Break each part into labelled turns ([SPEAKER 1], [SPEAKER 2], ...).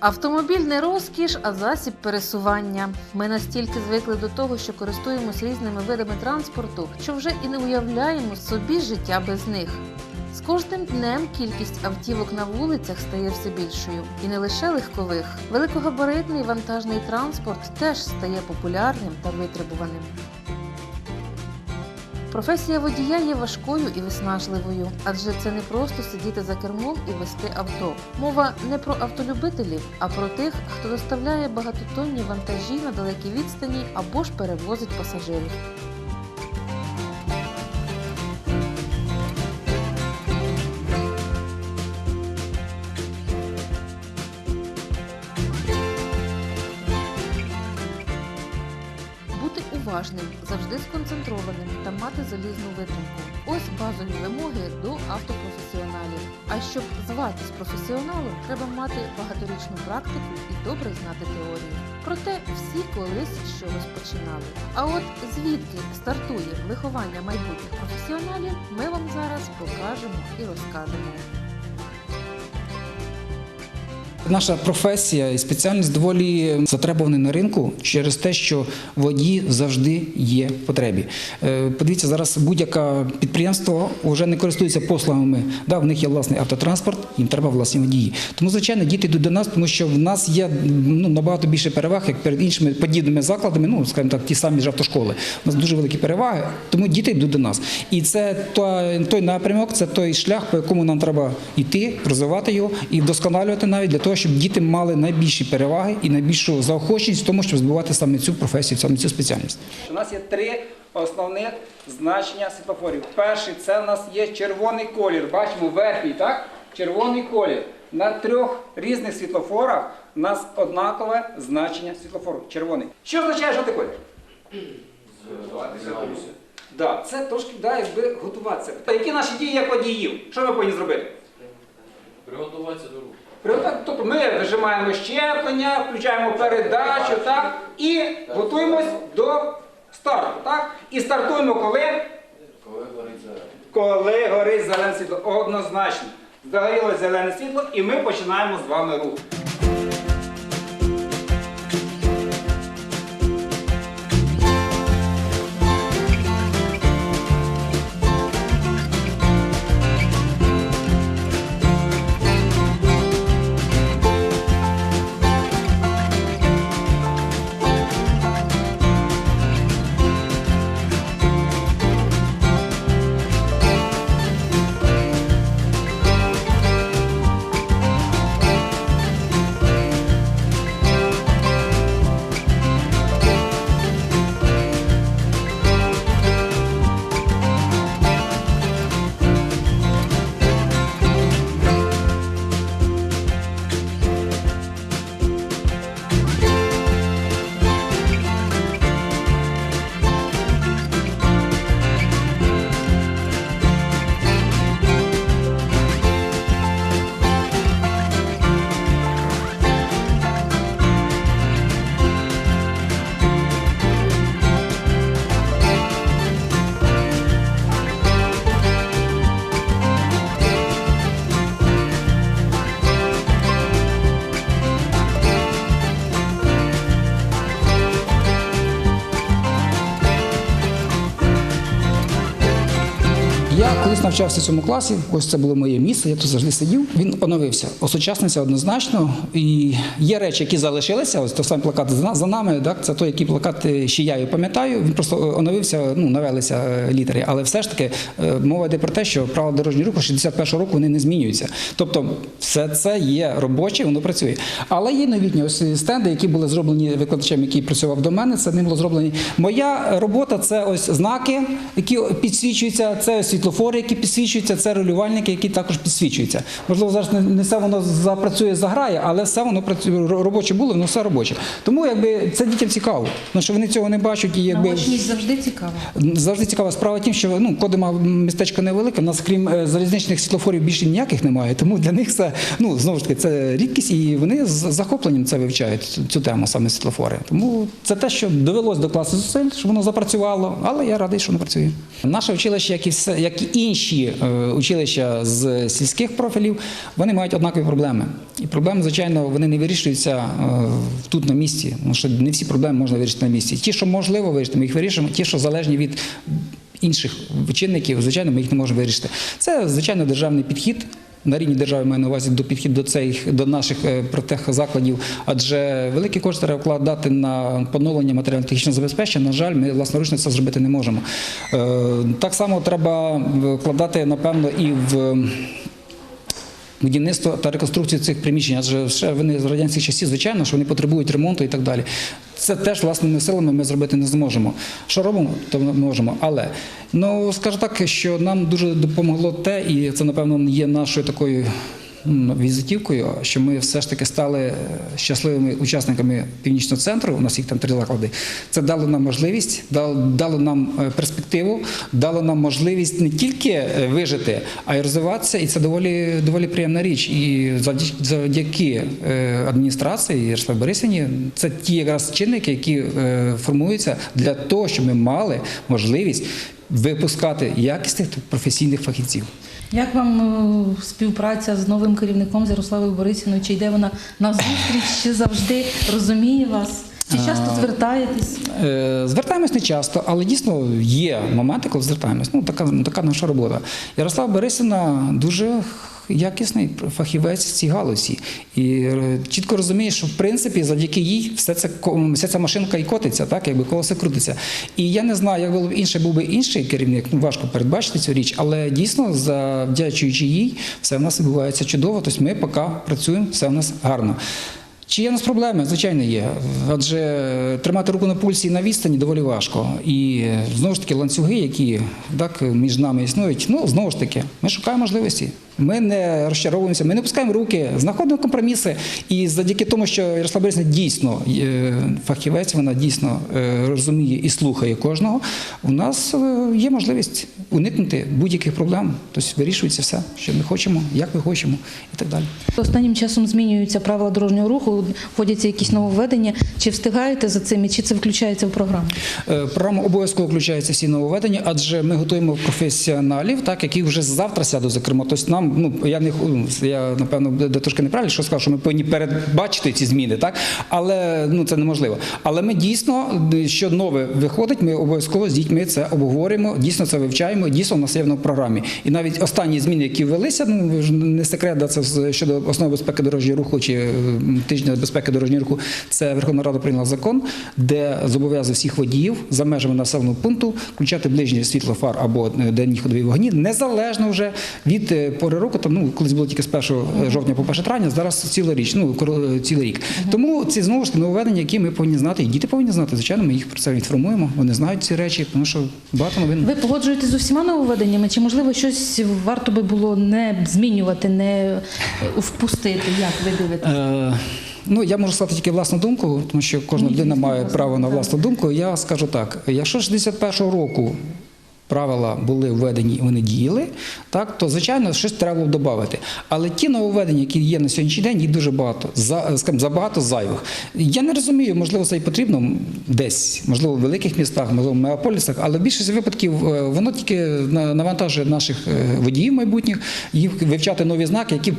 [SPEAKER 1] Автомобіль не розкіш, а засіб пересування. Ми настільки звикли до того, що користуємось різними видами транспорту, що вже і не уявляємо собі життя без них. З кожним днем кількість автівок на вулицях стає все більшою, і не лише легкових. Великогабаритний вантажний транспорт теж стає популярним та витребуваним. Професія водія є важкою і виснажливою, адже це не просто сидіти за кермом і вести авто. Мова не про автолюбителів, а про тих, хто доставляє багатотонні вантажі на далекі відстані або ж перевозить пасажирів. Залізну витримку. Ось базові вимоги до автопрофесіоналів. А щоб зватись професіоналом, треба мати багаторічну практику і добре знати теорію. Проте всі колись що розпочинали. починали. А от звідки стартує виховання майбутніх професіоналів, ми вам зараз покажемо і розкажемо.
[SPEAKER 2] Наша професія і спеціальність доволі затребувані на ринку через те, що водії завжди є в потребі. Е, Подивіться, зараз будь-яке підприємство вже не користується послугами. Да, в них є власний автотранспорт, їм треба власні водії. Тому, звичайно, діти йдуть до нас, тому що в нас є ну, набагато більше переваг, як перед іншими подібними закладами, ну, скажімо так, ті самі ж автошколи. У нас дуже великі переваги, тому діти йдуть до нас. І це той, той напрямок, це той шлях, по якому нам треба йти, розвивати його і вдосконалювати навіть для того, щоб діти мали найбільші переваги і найбільшу заохоченість в тому, щоб збивати саме цю професію, саме цю спеціальність. У нас є три основних значення світлофорів. Перший це у нас є червоний колір. Бачимо верхній, так? Червоний колір. На трьох різних світлофорах у нас однакове значення світлофору. Червоний. Що означає жовтий колір? Да, це трошки да, якби готуватися. Та які наші дії як водіїв? Що ми повинні зробити?
[SPEAKER 3] Приготуватися до руху.
[SPEAKER 2] Тобто ми вижимаємо щеплення, включаємо передачу, так? І готуємось до старту. Так? І стартуємо коли?
[SPEAKER 3] Коли горить зелень.
[SPEAKER 2] Коли горить зелене світло. Однозначно. Загоріло зелене світло, і ми починаємо з вами рух. Колись навчався в цьому класі, ось це було моє місце, я тут завжди сидів. Він оновився, осучаснився однозначно. І є речі, які залишилися. Ось той самий плакат за на- за нами. Так, це той, який плакат е, ще я пам'ятаю. Він просто оновився, ну навелися е, літери. Але все ж таки е, мова йде про те, що правила дорожнього руху 61-го року вони не змінюються. Тобто, все це є робоче, воно працює. Але є новітні ось стенди, які були зроблені викладачем, який працював до мене. Це ним було зроблені. Моя робота це ось знаки, які підсвічуються, це світлофори, які підсвічуються, це регулювальники, які також підсвічуються. Можливо, зараз не, все воно запрацює, заграє, але все воно працює робоче було, воно все робоче. Тому якби це дітям цікаво, тому що вони цього не бачать і якби.
[SPEAKER 1] Наочність завжди цікава.
[SPEAKER 2] Завжди цікава справа в тім, що ну, Кодима містечко невелике, у нас крім е, залізничних світлофорів більше ніяких немає. Тому для них це ну знову ж таки це рідкість, і вони з захопленням це вивчають цю, тему, саме світлофори. Тому це те, що довелось до класу зусиль, щоб воно запрацювало, але я радий, що воно працює. Наше училище, як і все, як і інші е, училища з сільських профілів, вони мають однакові проблеми. І проблеми, звичайно, вони не вирішуються е, тут на місці, тому що не всі проблеми можна вирішити на місці. Ті, що можливо вирішити, ми їх вирішимо, ті, що залежні від інших чинників, звичайно, ми їх не можемо вирішити. Це звичайно державний підхід. На рівні держави маю на увазі до підхід до цих до наших е, протехзакладів, адже великі кошти треба вкладати на поновлення матеріально-технічного забезпечення. На жаль, ми власноручно це зробити не можемо. Е, Так само треба вкладати, напевно, і в будівництво та реконструкцію цих приміщень, адже ще вони з радянських часів, звичайно, що вони потребують ремонту і так далі. Це теж власними силами ми зробити не зможемо. Що робимо, то можемо. Але ну скажу так, що нам дуже допомогло те, і це напевно є нашою такою. Візитівкою, що ми все ж таки стали е, щасливими учасниками північного центру. У нас їх там три заклади. Це дало нам можливість, дало, нам е, перспективу, дало нам можливість не тільки е, вижити, а й розвиватися. І це доволі доволі приємна річ. І завдяки, адміністрації Ярослав Борисівні, це ті якраз чинники, які формуються для того, щоб ми мали можливість випускати якісних професійних фахівців.
[SPEAKER 1] Як вам е, співпраця з новим керівником з Ярославою Борисівною? Чи йде вона на зустріч, чи завжди розуміє вас? Чи часто звертаєтесь?
[SPEAKER 2] Е, Звертаємось не часто, але дійсно є моменти, коли звертаємось. Ну, така, така наша робота. Ярослава Борисівна дуже якісний фахівець в цій галузі. І е, чітко розумієш, що в принципі завдяки їй все це вся ця машинка і котиться, так, якби колесо крутиться. І я не знаю, як було б інше, був би інший керівник, ну важко передбачити цю річ, але дійсно, завдячуючи їй, все в нас відбувається чудово. Тобто ми поки працюємо, все в нас гарно. Чи є у нас проблеми? Звичайно, є. Адже тримати руку на пульсі і на відстані доволі важко. І е, знову ж таки ланцюги, які так між нами існують, ну знову ж таки, ми шукаємо можливості. Ми не розчаровуємося, ми не пускаємо руки, знаходимо компроміси. І завдяки тому, що Ярослав Борисовна дійсно е, фахівець, вона дійсно е, розуміє і слухає кожного. У нас е, є можливість уникнути будь-яких проблем. Тобто вирішується все, що ми хочемо, як ми хочемо, і так далі.
[SPEAKER 1] Останнім часом змінюються правила дорожнього руху, вводяться якісь нововведення. Чи встигаєте за цим і чи це включається в програму?
[SPEAKER 2] Е, Програма обов'язково включається всі нововведення, адже ми готуємо професіоналів, так які вже завтра сядуть кермо. Тобто нам, ну я не ну, я напевно буде трошки неправильно, що сказав, що ми повинні передбачити ці зміни, так але ну це неможливо. Але ми дійсно, що нове виходить, ми обов'язково з дітьми це обговорюємо, дійсно це вивчаємо. Дійсно, у нас є в програмі. І навіть останні зміни, які ввелися, ну не секрет, це щодо основи безпеки дорожнього руху чи е, тижня безпеки дорожнього руху. Це Верховна Рада прийняла закон, де зобов'язує всіх водіїв за межами населеного пункту включати ближнє світло фар або е, денні ходові вогні, незалежно вже від е, пори року. Там ну колись було тільки з 1 жовтня по 1 травня, зараз ціла річ, ну е, цілий рік. Тому ці знову ж таки нововведення, які ми повинні знати, і діти повинні знати. Звичайно, ми їх про це інформуємо. Вони знають ці речі, тому що багато новин.
[SPEAKER 1] Ви погоджуєтесь з усіма нововведеннями? Чи можливо щось варто би було не змінювати, не е, впустити? Як ви дивитесь?
[SPEAKER 2] Ну, я можу сказати тільки власну думку, тому що кожна людина має право на власну думку. Я скажу так: якщо 61-го року правила були введені і вони діяли, так то звичайно щось треба було додати. Але ті нововведення, які є на сьогоднішній день, їх дуже багато. За скажімо, забагато зайвих. Я не розумію, можливо, це і потрібно десь, можливо, в великих містах, можливо, в мегаполісах, але в більшості випадків е, воно тільки навантажує наших е, водіїв майбутніх, їх вивчати нові знаки, які в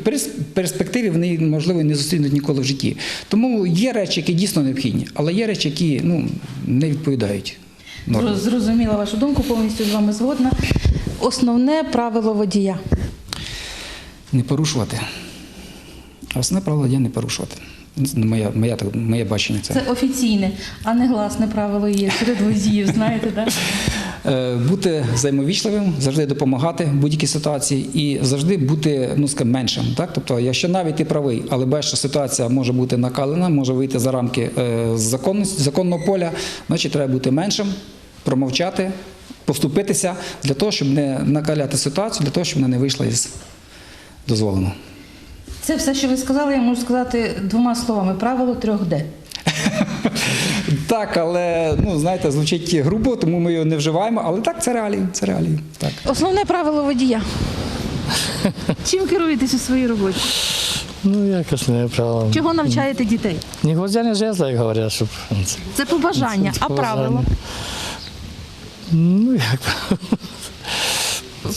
[SPEAKER 2] перспективі вони можливо не зустрінуть ніколи в житті. Тому є речі, які дійсно необхідні, але є речі, які ну не відповідають.
[SPEAKER 1] Зрозуміла вашу думку, повністю з вами згодна. Основне правило водія.
[SPEAKER 2] Не порушувати. Основне правило водія не порушувати. Це моя, моя, моє бачення це.
[SPEAKER 1] Це офіційне, а не гласне правило є серед водіїв, знаєте, так?
[SPEAKER 2] Е, Бути взаємовічливим, завжди допомагати в будь-якій ситуації і завжди бути ну скажімо, меншим. Так, тобто, якщо навіть ти правий, але бачиш, що ситуація може бути накалена, може вийти за рамки е, законності, законного поля, значить треба бути меншим, промовчати, поступитися для того, щоб не накаляти ситуацію, для того, щоб вона не вийшла із дозволеного.
[SPEAKER 1] Це все, що ви сказали, я можу сказати двома словами. Правило 3D.
[SPEAKER 2] Так, але ну знаєте, звучить грубо, тому ми його не вживаємо. Але так, це реалії. Це реалії. Так.
[SPEAKER 1] Основне правило водія. Чим керуєтесь у своїй роботі?
[SPEAKER 4] Ну, якось не правило.
[SPEAKER 1] Чого навчаєте дітей?
[SPEAKER 4] Не жезла, як говорять, щоб. це-
[SPEAKER 1] Це побажання,
[SPEAKER 4] це
[SPEAKER 1] а правило?
[SPEAKER 4] Ну, як.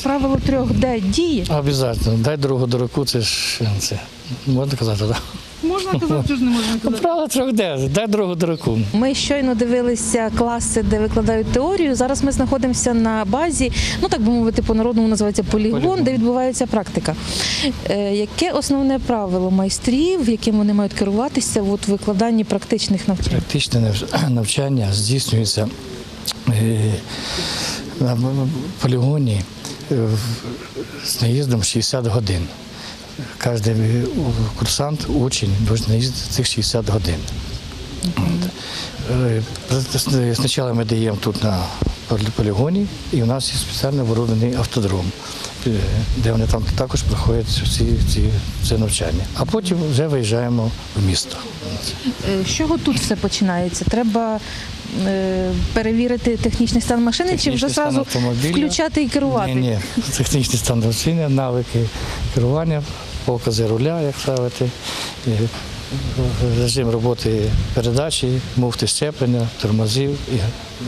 [SPEAKER 1] Правило трьох Д діє.
[SPEAKER 4] Обов'язково. Дай другу до руку, це ж це. Можна казати, так?
[SPEAKER 1] Можна казати, що ж не можна
[SPEAKER 4] Да? Правило трьох де, дай другу до руку.
[SPEAKER 1] Ми щойно дивилися класи, де викладають теорію. Зараз ми знаходимося на базі, ну так би мовити, по-народному називається полігон,
[SPEAKER 4] Полігон.
[SPEAKER 1] де відбувається практика. Е, яке основне правило майстрів, яким вони мають керуватися от, в викладанні практичних навчань?
[SPEAKER 4] Практичне нав- навчання здійснюється е, на полігоні з наїздом 60 годин. Кожен курсант, учень може наїздити цих 60 годин. Е, Спочатку ми даємо тут на полігоні, і у нас є спеціально оборудований автодром, е, де вони там також проходять ці, ці, це навчання. А потім вже виїжджаємо в місто.
[SPEAKER 1] Е, З чого тут все починається? Треба перевірити технічний стан машини чи вже
[SPEAKER 4] Технічний
[SPEAKER 1] зразу включати і керувати?
[SPEAKER 4] Ні, ні. технічний стан машини, навики керування, покази руля, як ставити, і режим роботи передачі, муфти щеплення, тормозів і,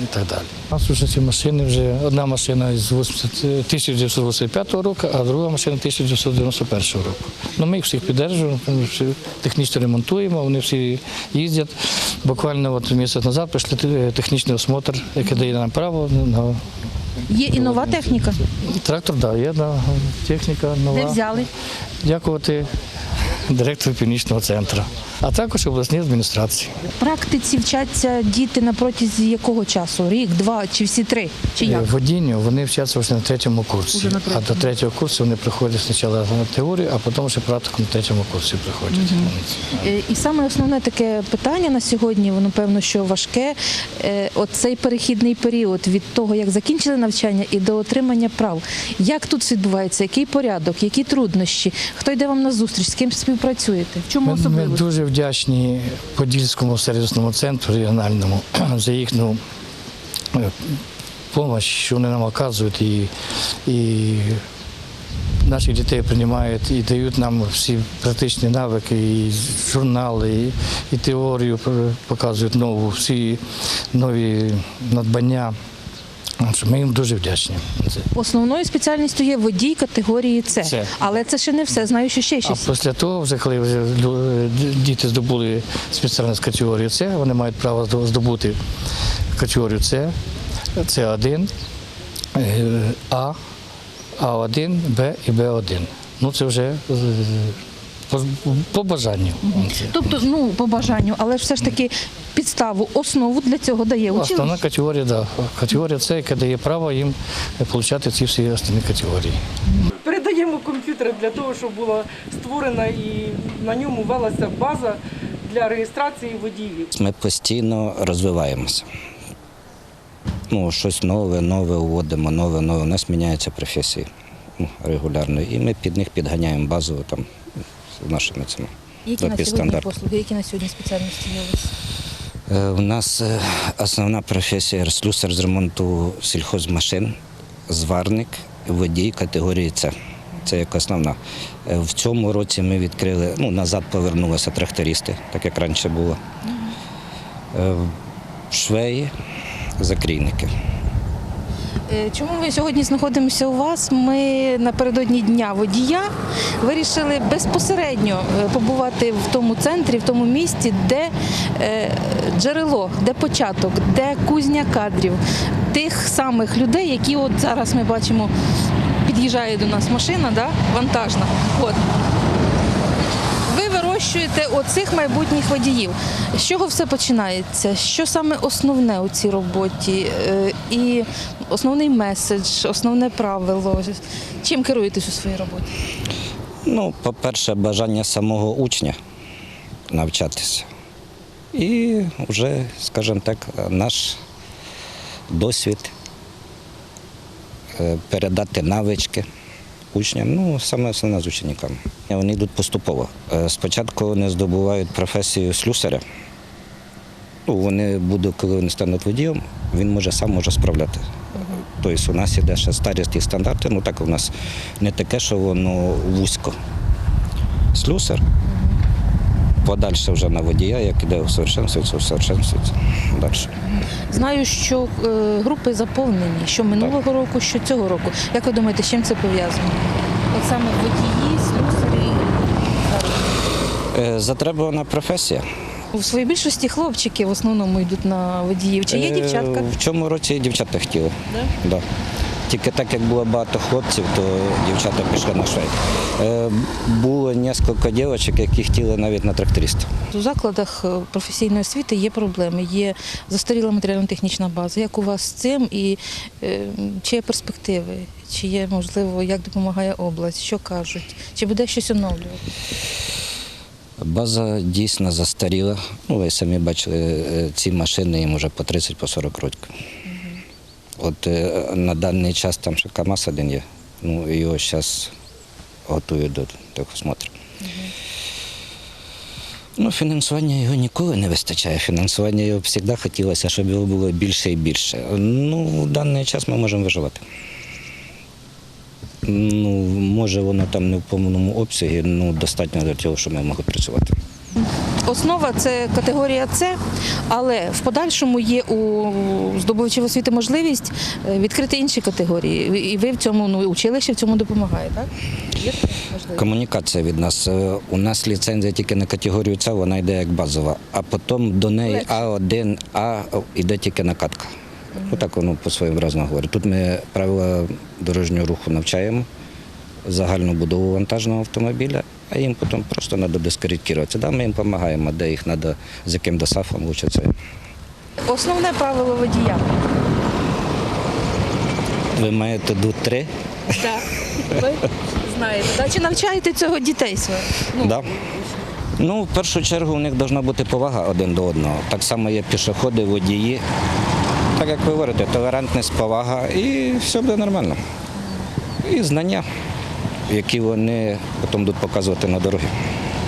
[SPEAKER 4] і так далі. У нас вже ці машини вже одна машина з 1985 року, а друга машина 1991 року. Ну, ми їх всіх підтримуємо, технічно ремонтуємо, вони всі їздять. Буквально от місяць назад прийшли е, технічний осмотр, який дає нам право на
[SPEAKER 1] Є і нова техніка.
[SPEAKER 4] Трактор, так, да, є да, техніка нова.
[SPEAKER 1] Де взяли?
[SPEAKER 4] Дякувати директору північного центру, а також обласній адміністрації.
[SPEAKER 1] В практиці вчаться діти на протязі якого часу? Рік, два чи всі три? Чи як?
[SPEAKER 4] В водінню вони вчаться вже на третьому курсі.
[SPEAKER 1] Уже на
[SPEAKER 4] А до третього курсу вони приходять спочатку на теорію, а потім ще практику на третьому курсі приходять.
[SPEAKER 1] Е, І саме основне таке питання на сьогодні, воно певно, що важке. е, Оцей перехідний період від того, як закінчили навчання і до отримання прав. Як тут відбувається? Який порядок, які труднощі? Хто йде вам на зустріч? З ким співпрацюєте? В чому
[SPEAKER 4] Ми, ми
[SPEAKER 1] особливість?
[SPEAKER 4] дуже вдячні Подільському сервісному центру регіональному за їхню допомогу, що вони нам оказують і, і наших дітей приймають і дають нам всі практичні навики, і журнали, і, і теорію показують нову, всі нові надбання. Ми їм дуже вдячні.
[SPEAKER 1] Основною спеціальністю є водій категорії С.
[SPEAKER 4] Це.
[SPEAKER 1] Але це ще не все. Знаю, що ще
[SPEAKER 4] А
[SPEAKER 1] щось.
[SPEAKER 4] після того, вже коли діти здобули спеціальність категорію С, вони мають право здобути категорію С, С1, е, А, А1, Б і Б1. Ну це вже по, по бажанню.
[SPEAKER 1] Тобто, ну по бажанню, але ж все ж таки підставу, основу для цього дає
[SPEAKER 4] Основна
[SPEAKER 1] училище.
[SPEAKER 4] категорія, да. Категорія С, яка дає право їм отримати ці всі основні категорії.
[SPEAKER 5] Передаємо комп'ютер для того, щоб була створена і на ньому велася база для реєстрації водіїв.
[SPEAKER 6] Ми постійно розвиваємося. Ну, щось нове, нове вводимо, нове, нове. У нас міняються професії ну, регулярно. І ми під них підганяємо базово там нашими цими.
[SPEAKER 1] Які на сьогодні послуги, які на сьогодні спеціальності є у вас?
[SPEAKER 6] Е, У нас е, основна професія слюсар з ремонту сільхозмашин, зварник, водій категорії С. Це як основна. Е, В цьому році ми відкрили, ну, назад повернулися трактористи, так як раніше було. Швеї, закрійники.
[SPEAKER 1] Е, Чому ми сьогодні знаходимося у вас? Ми напередодні дня водія вирішили безпосередньо е, побувати в тому центрі, в тому місці, де е, джерело, де початок, де кузня кадрів, тих самих людей, які от зараз ми бачимо, під'їжджає до нас машина, да? вантажна. От. Ви вирощуєте оцих майбутніх водіїв. З чого все починається? Що саме основне у цій роботі? Е, І основний меседж, основне правило. Чим керуєтесь у своїй роботі?
[SPEAKER 6] Ну, по-перше, бажання самого учня навчатися. І вже, скажімо так, наш досвід е, передати навички учням, ну, саме основне з учениками. Вони йдуть поступово. Е, Спочатку вони здобувають професію слюсаря. Ну, вони будуть, коли вони стануть водієм, він може сам може справляти. Тобто у нас іде ще старісті стандарти, ну так у нас не таке, що воно вузько. Слюсар подальше вже на водія, як іде усовершенствується, усовершенствується далі.
[SPEAKER 1] Знаю, що е, групи заповнені, що минулого року, що цього року. Як ви думаєте, з чим це пов'язано? От саме водії, слюсарі.
[SPEAKER 6] Е, Затребувана професія.
[SPEAKER 1] У своїй більшості хлопчики в основному йдуть на водіїв. Чи є
[SPEAKER 6] Е,
[SPEAKER 1] дівчатка?
[SPEAKER 6] В цьому році дівчата хотіли.
[SPEAKER 1] Да?
[SPEAKER 6] Да. Тільки так як було багато хлопців, то дівчата пішли на швейк. Е, Було кілька дівчаток, які хотіли навіть на тракториста.
[SPEAKER 1] У закладах е, професійної освіти є проблеми, є застаріла матеріально-технічна база. Як у вас з цим і е, чи є перспективи? Чи є можливо, як допомагає область? Що кажуть? Чи буде щось оновлювати?
[SPEAKER 6] База дійсно застаріла. Ну, ви самі бачили, ці машини їм вже по 30 по 40 років. От е, на даний час там ще КАМАЗ один є. Ну, його зараз готують до техосмотру. Ну, фінансування його ніколи не вистачає. Фінансування його завжди хотілося, щоб його було більше і більше. Ну, в даний час ми можемо виживати. Ну, може, воно там не в повному обсязі, ну достатньо для того, щоб ми могли працювати.
[SPEAKER 1] Основа це категорія С, але в подальшому є у здобувачів освіти можливість е, відкрити інші категорії. І ви в цьому ну, училище в цьому допомагає, так? Є?
[SPEAKER 6] Комунікація від нас. Е, У нас ліцензія тільки на категорію С, вона йде як базова, а потім до неї А1, А йде тільки накатка. Ну так воно по-своєму разному говорить. Тут ми правила дорожнього руху навчаємо, загальну будову вантажного автомобіля, а їм потім просто треба дискредитуватися. Да, ми їм допомагаємо, де їх треба, з яким досафом вчитися.
[SPEAKER 1] Основне правило водія.
[SPEAKER 6] Ви маєте ду 3
[SPEAKER 1] Так. Ви знаєте. Да? Чи навчаєте цього дітей своїх? Ну,
[SPEAKER 6] Да. Ну, в першу чергу у них повинна бути повага один до одного. Так само є пішоходи, водії. Так як ви говорите, толерантність, повага і все буде нормально. І знання, які вони потім будуть показувати на дорогі.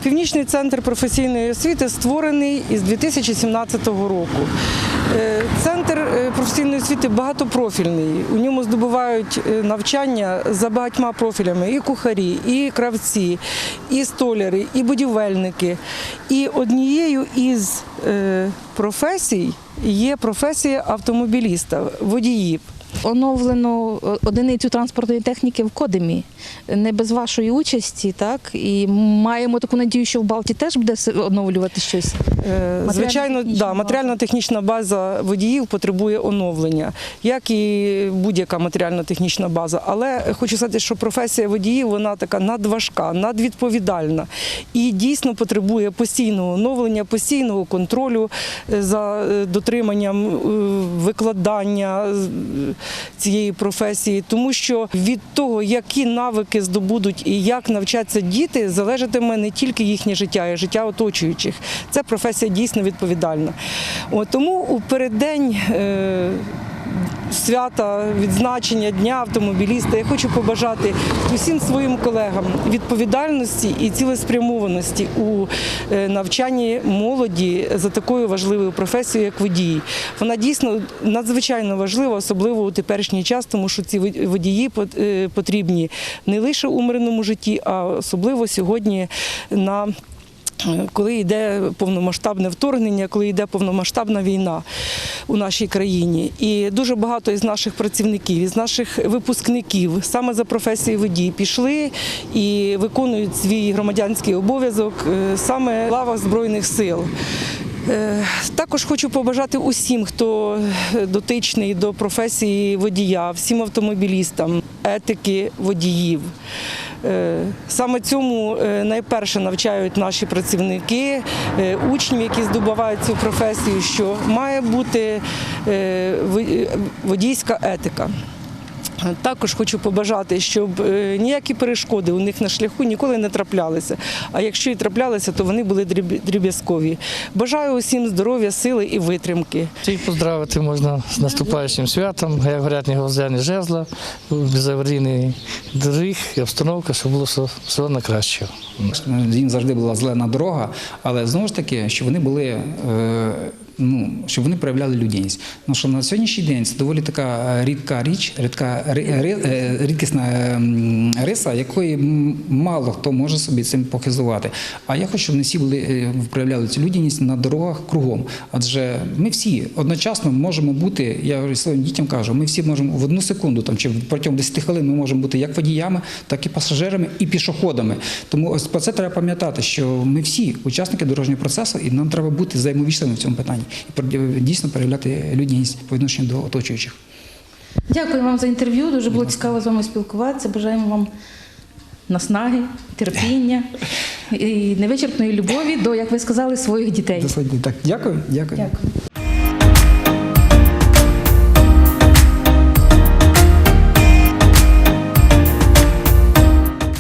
[SPEAKER 5] Північний центр професійної освіти створений із 2017 року. Е, Центр е, професійної освіти багатопрофільний. У ньому здобувають е, навчання за багатьма профілями: і кухарі, і кравці, і столяри, і будівельники. І однією із професій є професія автомобіліста, водіїв.
[SPEAKER 1] Оновлено одиницю транспортної техніки в Кодемі. Не без вашої участі, так? І маємо таку надію, що в Балті теж буде оновлювати щось.
[SPEAKER 5] Е, Звичайно, да, матеріально-технічна база водіїв потребує оновлення, як і будь-яка матеріально-технічна база. Але хочу сказати, що професія водіїв вона така надважка, надвідповідальна і дійсно потребує постійного оновлення, постійного контролю е, за е, дотриманням викладання цієї професії, тому що від того, які навики здобудуть і як навчаться діти, залежатиме не тільки їхнє життя, а й життя оточуючих. Це професія дійсно відповідальна. От, тому у переддень. Е, Свята відзначення дня автомобіліста. Я хочу побажати усім своїм колегам відповідальності і цілеспрямованості у е, навчанні молоді за такою важливою професією, як водії. Вона дійсно надзвичайно важлива, особливо у теперішній час, тому що ці водії е, потрібні не лише у мирному житті, а особливо сьогодні на коли йде повномасштабне вторгнення, коли йде повномасштабна війна у нашій країні. І дуже багато із наших працівників, із наших випускників саме за професією водій пішли і виконують свій громадянський обов'язок е, саме в лавах Збройних сил. Е, Також хочу побажати усім, хто дотичний до професії водія, всім автомобілістам, етики водіїв. Е, Саме цьому е, найперше навчають наші працівники, учні, які здобувають цю професію, що має бути е, е, водійська етика. Також хочу побажати, щоб е, ніякі перешкоди у них на шляху ніколи не траплялися. А якщо і траплялися, то вони були дріб- дріб'язкові. Бажаю усім здоров'я, сили і витримки.
[SPEAKER 4] Всіх поздравити можна з наступаючим святом, як говорять, не жезла, безаварійний доріг і обстановка, щоб було все, на краще.
[SPEAKER 2] Він завжди була зелена дорога, але знову ж таки, що вони були е, ну, щоб вони проявляли людяність. Тому що на сьогоднішній день це доволі така е, рідка річ, рідка ри- е, рідкісна е, риса, якої мало хто може собі цим похизувати. А я хочу, щоб вони всі були е, проявляли цю людяність на дорогах кругом. Адже ми всі одночасно можемо бути, я своїм дітям кажу, ми всі можемо в одну секунду там чи протягом 10 хвилин ми можемо бути як водіями, так і пасажирами, і пішоходами. Тому ось про це треба пам'ятати, що ми всі учасники дорожнього процесу, і нам треба бути взаємовічними в цьому питанні і дійсно проявляти людяність по відношенню до оточуючих.
[SPEAKER 1] Дякую вам за інтерв'ю. Дуже було цікаво з вами спілкуватися. Бажаємо вам наснаги, терпіння і невичерпної любові до, як ви сказали, своїх дітей.
[SPEAKER 2] Так, дякую, дякую.
[SPEAKER 1] Дякую.